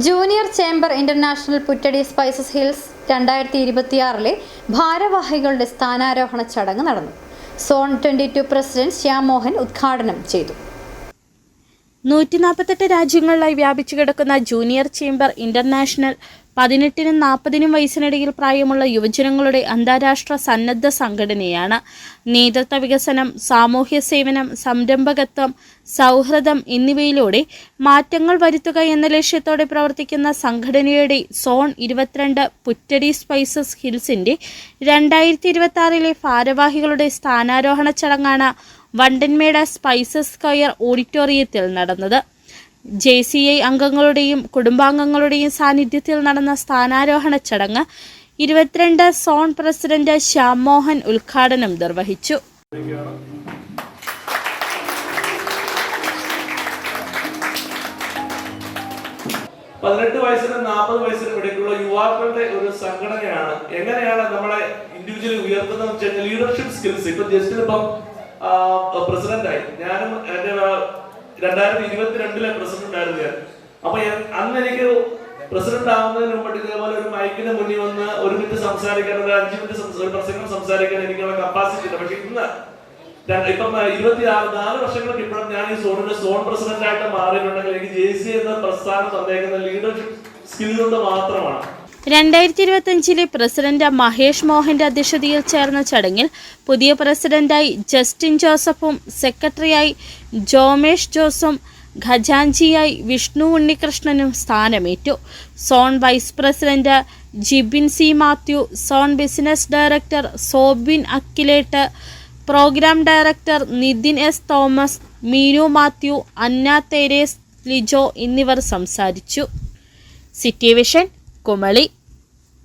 Junior chamber international Puttady spices hills രണ്ടായിരത്തി ഇരുപത്തിയാറിലെ ഭാരവാഹികളുടെ സ്ഥാനാരോഹണ ചടങ്ങ് നടന്നു. Zone twenty two president Shyam Mohan ഉദ്ഘാടനം ചെയ്തു. നൂറ്റി നാൽപ്പത്തെട്ട് രാജ്യങ്ങളിലായി വ്യാപിച്ചു കിടക്കുന്ന ജൂനിയർ ചേംബർ ഇന്റർനാഷണൽ പതിനെട്ടിനും നാൽപ്പതിനും വയസ്സിനിടയിൽ പ്രായമുള്ള യുവജനങ്ങളുടെ അന്താരാഷ്ട്ര സന്നദ്ധ സംഘടനയാണ്. നേതൃത്വ വികസനം സാമൂഹ്യ സേവനം സംരംഭകത്വം സൗഹൃദം എന്നിവയിലൂടെ മാറ്റങ്ങൾ വരുത്തുക എന്ന ലക്ഷ്യത്തോടെ പ്രവർത്തിക്കുന്ന സംഘടനയുടെ സോൺ ഇരുപത്തിരണ്ട് പുറ്റടി സ്പൈസസ് ഹിൽസിന്റെ രണ്ടായിരത്തി ഇരുപത്തി ആറിലെ ഭാരവാഹികളുടെ സ്ഥാനാരോഹണ ചടങ്ങാണ് വണ്ടൻമേട സ്പൈസസ് സ്ക്വയർ ഓഡിറ്റോറിയത്തിൽ നടന്നത്. ജെ സി ഐ അംഗങ്ങളുടെയും കുടുംബാംഗങ്ങളുടെയും സാന്നിധ്യത്തിൽ നടന്ന സ്ഥാനാരോഹണ ചടങ്ങ് ഇരുപത്തിരണ്ട് സോൺ പ്രസിഡന്റ് ശ്യാം മോഹൻ ഉദ്ഘാടനം നിർവഹിച്ചു. പതിനെട്ട് വയസ്സിനും നാൽപ്പത് വയസ്സിനും ഇടയ്ക്കുള്ള യുവാക്കളുടെ ഒരു സംഘടനയാണ്. എങ്ങനെയാണ് നമ്മളെ ഇൻഡിവിജ്വലി കഴിഞ്ഞാൽ ലീഡർഷിപ്പ് സ്കിൽസ് ഇപ്പൊ പ്രസിഡന്റ് ആയി ഞാനും എന്റെ രണ്ടായിരത്തി ഇരുപത്തിരണ്ടിലെ പ്രസിഡന്റ് ആയിരുന്നു ഞാൻ. അപ്പൊ അന്ന് എനിക്ക് പ്രസിഡന്റ് ആവുന്നതിന് മുമ്പ് ഇതേപോലെ ഒരു മൈക്കിന് മുന്നിൽ വന്ന് ഒരു മിനിറ്റ് സംസാരിക്കാൻ ഒരു അഞ്ച് മിനിറ്റ് പ്രസംഗം സംസാരിക്കാൻ എനിക്കുള്ള കപ്പാസിറ്റി ഇല്ല. പക്ഷെ ഇന്ന് ഇപ്പം ഇരുപത്തി ആറ് നാല് വർഷങ്ങൾക്ക് ഇപ്പോഴും ഞാൻ ഈ സോണിന്റെ സോൺ പ്രസിഡന്റ് ആയിട്ട് മാറിയിട്ടുണ്ടെങ്കിൽ എനിക്ക് ജെ സി എന്ന പ്രസ്ഥാനം തന്നേക്കുന്ന ലീഡർഷിപ്പ് സ്കിൽ കൊണ്ട് മാത്രമാണ്. രണ്ടായിരത്തി ഇരുപത്തിയഞ്ചിലെ പ്രസിഡന്റ് മഹേഷ് മോഹന്റെ അധ്യക്ഷതയിൽ ചേർന്ന ചടങ്ങിൽ പുതിയ പ്രസിഡന്റായി ജസ്റ്റിൻ ജോസഫും സെക്രട്ടറിയായി ജോമേഷ് ജോസും ഖജാൻജിയായി വിഷ്ണു ഉണ്ണികൃഷ്ണനും സ്ഥാനമേറ്റു. Zone vice president Jibin C Mathew zone business director Sobin Akkilet programme director Nithin S Thomas Meenu Mathew Anna Theres Lijo എന്നിവർ സംസാരിച്ചു. City vision Kumily